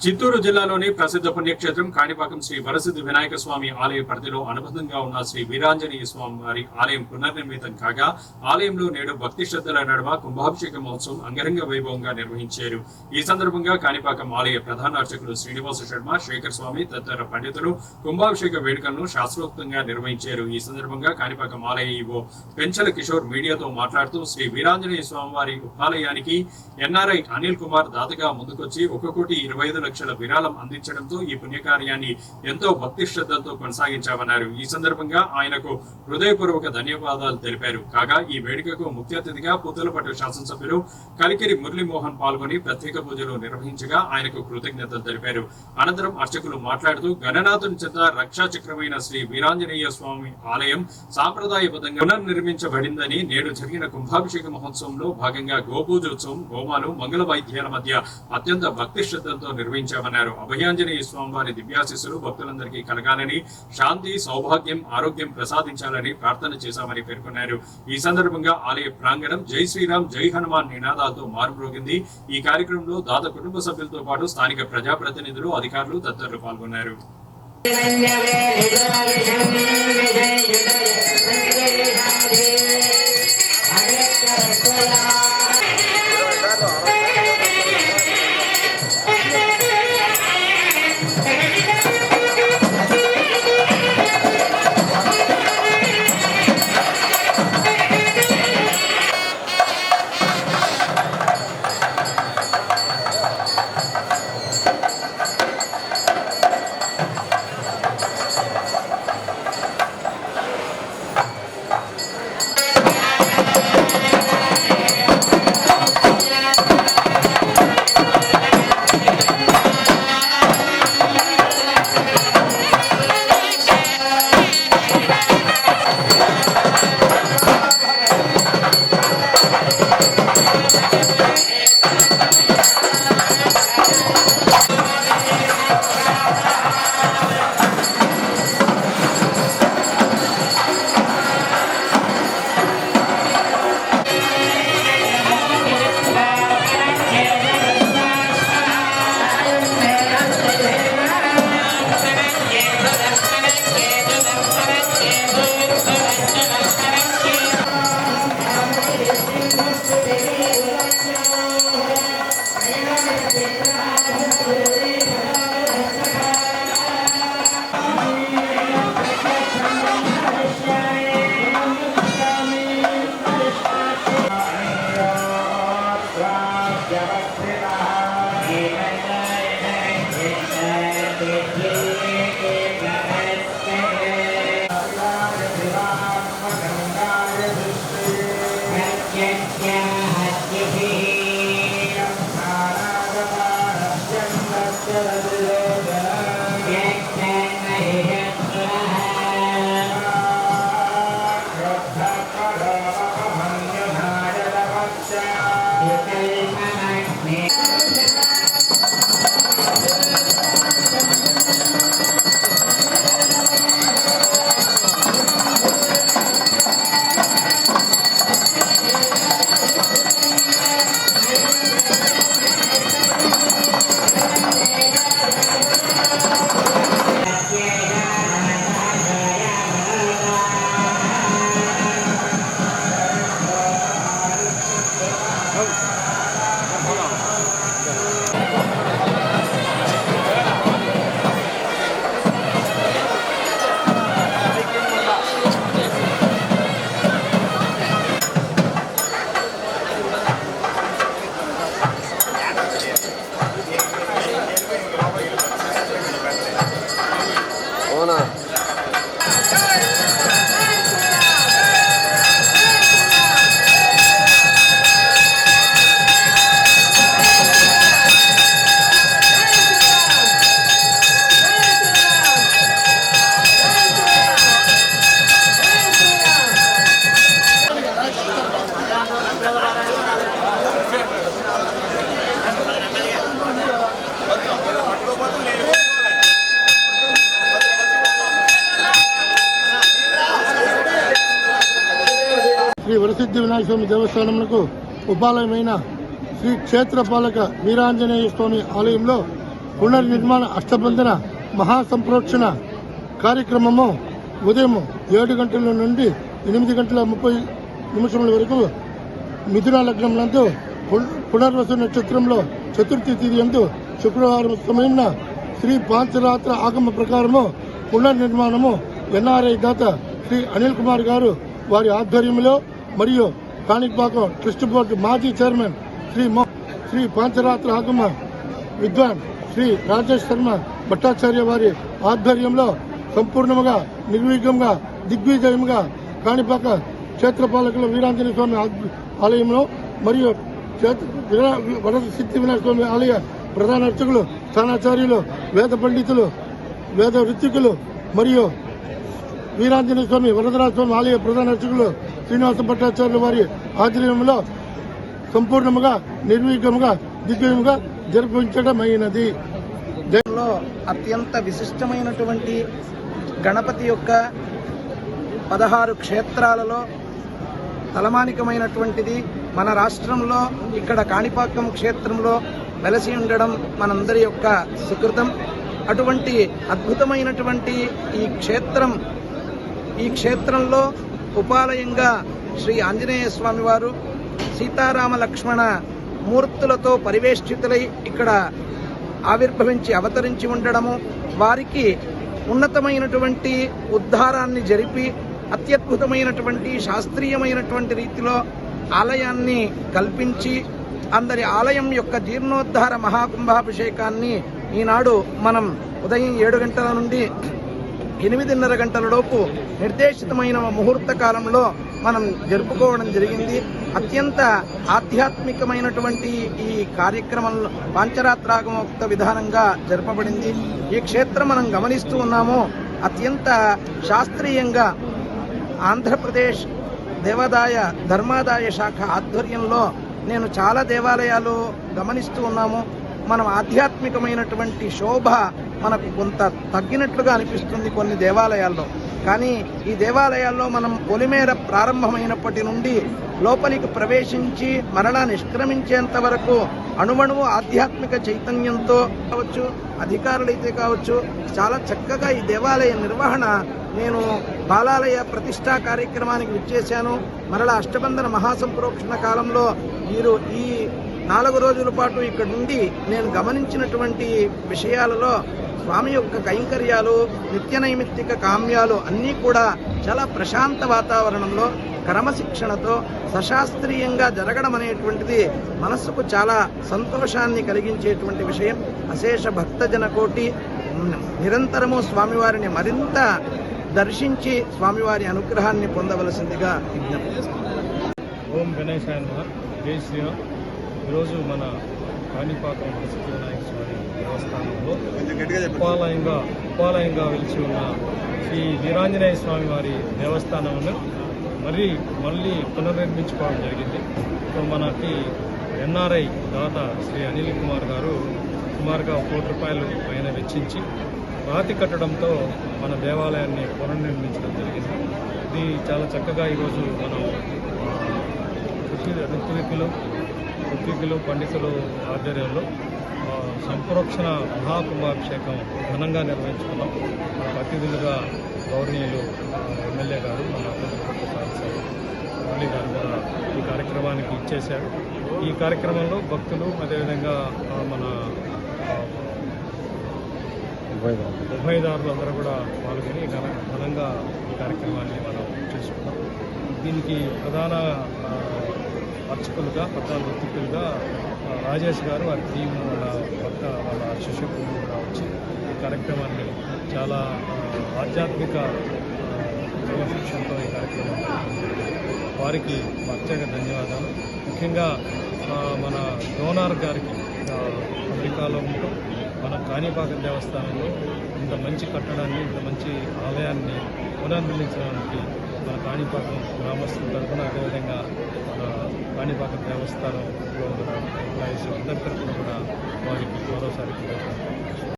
చిత్తూరు జిల్లాలోని ప్రసిద్ధ పుణ్యక్షేత్రం కాణిపాకం శ్రీ వరసిద్ధి వినాయక స్వామి ఆలయ పరిధిలో అనుబంధంగా ఉన్న శ్రీ వీరాంజనేయ స్వామి వారి ఆలయం పునర్నిర్మితం కాగా ఆలయంలో నేడు భక్తి శ్రద్ధల నడుమ కుంభాభిషేక మహోత్సవం అంగరంగ వైభవంగా నిర్వహించారు. ఈ సందర్భంగా కాణిపాకం ఆలయ ప్రధాన అర్చకులు శ్రీనివాస శర్మ శేఖర్ స్వామి తదితర పండితులు కుంభాభిషేక వేడుకలను శాస్త్రోక్తంగా నిర్వహించారు. ఈ సందర్భంగా కాణిపాకం ఆలయ ఈవో పెంచల కిషోర్ మీడియాతో మాట్లాడుతూ శ్రీ వీరాంజనేయ స్వామి వారి ఉపాలయానికి ఎన్ఆర్ఐ అనిల్ కుమార్ దాతగా ముందుకొచ్చి ఒక కోటి ఇరవై ఐదు లక్షల విరాళం అందించడంతో ఈ పుణ్యకార్యాన్ని ఎంతో భక్తి శ్రద్ధలతో కొనసాగించామన్నారు. ఈ సందర్భంగా ఆయనకు హృదయపూర్వక ధన్యవాదాలు తెలిపారు. కాగా ఈ వేడుకకు ముఖ్య అతిథిగా పుతులపట్టు శాసనసభ్యులు కలికిరి మురళీమోహన్ పాల్గొని ప్రత్యేక పూజలు నిర్వహించగా ఆయనకు కృతజ్ఞతలు తెలిపారు. అనంతరం అర్చకులు మాట్లాడుతూ గణనాథుని చెంత రక్షా చక్రమైన శ్రీ వీరాంజనేయ స్వామి ఆలయం సాంప్రదాయబద్ధంగా పునర్నిర్మించబడిందని నేడు జరిగిన కుంభాభిషేక మహోత్సవంలో భాగంగా గోపూజోత్సవం హోమాలు మంగళ వాయిద్యాల మధ్య అత్యంత భక్తి శ్రద్ధలతో నిర్వహించామన్నారు అభయాంజనేయ స్వామివారి దివ్యాశిస్సులు భక్తులందరికీ కలగాలని శాంతి సౌభాగ్యం ఆరోగ్యం ప్రసాదించాలని ప్రార్థన చేశామని పేర్కొన్నారు ఈ సందర్భంగా ఆలయ ప్రాంగణం జై శ్రీరామ్ జై హనుమాన్ నినాదాలతో మారుమ్రోగింది ఈ కార్యక్రమంలో దాత కుటుంబ సభ్యులతో పాటు స్థానిక ప్రజాప్రతినిధులు అధికారులు తదితరులు పాల్గొన్నారు అవునా శ్రీ వరసిద్ధి వినాయక స్వామి దేవస్థానములకు ఉపాలయమైన శ్రీ క్షేత్రపాలక వీరాంజనేయ స్వామి ఆలయంలో పునర్నిర్మాణ అష్టబంధన మహాసంప్రోక్షణ కార్యక్రమము ఉదయం ఏడు గంటల నుండి ఎనిమిది గంటల ముప్పై నిమిషముల వరకు మిథున లగ్నం నందు పునర్వసు నక్షత్రంలో చతుర్థి తిథి శుక్రవారం సమయంలో శ్రీ పాంచరాత్ర ఆగమ ప్రకారము పునర్నిర్మాణము ఎన్ఆర్ఐ దాత శ్రీ అనిల్ కుమార్ గారు వారి ఆధ్వర్యంలో మరియు కాణిపాకం ట్రస్ట్ బోర్డు మాజీ చైర్మన్ శ్రీ మొ- శ్రీ పాంచరాత్ర ఆగమ విద్వాన్ శ్రీ రాజేష్ శర్మ భట్టాచార్య వారి ఆధ్వర్యంలో సంపూర్ణముగా నిర్విఘ్నంగా దిగ్విజయంగా కాణిపాక క్షేత్రపాలకుల వీరాంజనేయ స్వామి ఆలయంలో మరియు వరద సిద్ధి వినాయక స్వామి ఆలయ ప్రధాన అర్చకులు స్థానాచార్యులు వేద పండితులు వేద ఋత్వికులు మరియు వీరాంజనేయ స్వామి వరదరాజ స్వామి ఆలయ ప్రధాన అర్చకులు శ్రీనివాస భట్టాచార్యుల వారి ఆధ్వర్యంలో సంపూర్ణముగా నిర్వీకముగా దిగ్విజయంగా జరిపించడమైనది అత్యంత విశిష్టమైనటువంటి గణపతి యొక్క పదహారు క్షేత్రాలలో తలమానికమైనటువంటిది మన రాష్ట్రంలో ఇక్కడ కాణిపాకం క్షేత్రంలో వెలసి ఉండడం మనందరి యొక్క సుకృతం. అటువంటి అద్భుతమైనటువంటి ఈ క్షేత్రం ఈ క్షేత్రంలో ఉపాలయంగా శ్రీ ఆంజనేయ స్వామి వారు సీతారామ లక్ష్మణ మూర్తులతో పరివేష్టితులై ఇక్కడ ఆవిర్భవించి అవతరించి ఉండడము వారికి ఉన్నతమైనటువంటి ఉద్ధారాన్ని జరిపి అత్యద్భుతమైనటువంటి శాస్త్రీయమైనటువంటి రీతిలో ఆలయాన్ని కల్పించి అందరి ఆలయం యొక్క జీర్ణోద్ధార మహాకుంభాభిషేకాన్ని ఈనాడు మనం ఉదయం ఏడు గంటల నుండి ఎనిమిదిన్నర గంటల లోపు నిర్దేశితమైన ముహూర్త కాలంలో మనం జరుపుకోవడం జరిగింది. అత్యంత ఆధ్యాత్మికమైనటువంటి ఈ కార్యక్రమంలో పాంచరాత్రాగమోక్త విధానంగా జరపబడింది. ఈ క్షేత్రం మనం గమనిస్తూ ఉన్నాము. అత్యంత శాస్త్రీయంగా ఆంధ్రప్రదేశ్ దేవాదాయ ధర్మాదాయ శాఖ ఆధ్వర్యంలో నేను చాలా దేవాలయాలు గమనిస్తూ ఉన్నాము. మనం ఆధ్యాత్మికమైనటువంటి శోభ మనకు కొంత తగ్గినట్లుగా అనిపిస్తుంది కొన్ని దేవాలయాల్లో. కానీ ఈ దేవాలయాల్లో మనం పొలిమేర ప్రారంభమైనప్పటి నుండి లోపలికి ప్రవేశించి మరలా నిష్క్రమించేంత వరకు అణువణువు ఆధ్యాత్మిక చైతన్యంతో కావచ్చు అధికారులైతే కావచ్చు చాలా చక్కగా ఈ దేవాలయ నిర్వహణ నేను బాలాలయ ప్రతిష్టా కార్యక్రమానికి విచ్చేశాను. మరలా అష్టబంధన మహాసంప్రోక్షణ కాలంలో మీరు ఈ నాలుగు రోజుల పాటు ఇక్కడ నుండి నేను గమనించినటువంటి విషయాలలో స్వామి యొక్క కైంకర్యాలు నిత్య నైమిత్తిక కామ్యాలు అన్నీ కూడా చాలా ప్రశాంత వాతావరణంలో క్రమశిక్షణతో సశాస్త్రీయంగా జరగడం అనేటువంటిది మనస్సుకు చాలా సంతోషాన్ని కలిగించేటువంటి విషయం. అశేష భక్తజన కోటి. నిరంతరము స్వామివారిని మరింత దర్శించి స్వామివారి అనుగ్రహాన్ని పొందవలసిందిగా విజ్ఞప్తి ఓం గణేశాయ జై శ్రీరామ్. ఈరోజు మన కాణిపాకం ప్రసిద్ధి వినాయక స్వామి దేవస్థానంలో ఉపాలయంగా ఉపాలయంగా వెలిసి ఉన్న శ్రీ వీరాంజనేయ స్వామి వారి దేవస్థానంలో మరి మళ్ళీ పునర్నిర్మించుకోవడం జరిగింది. సో మనకి ఎన్ఆర్ఐ దాత శ్రీ అనిల్ కుమార్ గారు సుమారుగా కోటి రూపాయలు పైన వెచ్చించి రాతి కట్టడంతో మన దేవాలయాన్ని పునర్నిర్మించడం జరిగింది. ఇది చాలా చక్కగా ఈరోజు మనం ఋషి- ఋత్వికులు ఋత్వికులు పండితులు ఆధ్వర్యంలో సంప్రోక్షణ మహాకుంభాభిషేకం ఘనంగా నిర్వహించుకున్నాం. మనకు అతిథులుగా గౌరవనీయులు ఎమ్మెల్యే గారు మన మురళీ సార్ గారు కూడా ఈ కార్యక్రమానికి ఇచ్చేశారు. ఈ కార్యక్రమంలో భక్తులు అదేవిధంగా మన ఉభయదారులు అందరూ కూడా పాల్గొని ఘన ఘనంగా ఈ కార్యక్రమాన్ని మనం చేసుకున్నాం. దీనికి ప్రధాన అర్చకులుగా ప్రధాన వృత్తికులుగా రాజేష్ గారు వారి టీం వాళ్ళ భర్త వాళ్ళ శిష్యులు కూడా వచ్చి ఈ కార్యక్రమాన్ని చాలా ఆధ్యాత్మిక క్రమశిక్షణతో ఈ కార్యక్రమం వారికి ప్రత్యేక ధన్యవాదాలు. ముఖ్యంగా మన డోనార్ గారికి అమెరికాలో ఉంటూ మన కాణిపాక దేవస్థానంలో ఇంత మంచి కట్టడాన్ని ఇంత మంచి ఆలయాన్ని పునర్నిర్మించడానికి మన కాణిపాకం గ్రామస్తుల తరఫున అదేవిధంగా మన కాణిపాకం దేవస్థానంలో ఉన్న ఎంప్లాయీస్ అందరి తరఫున కూడా వారికి మరోసారి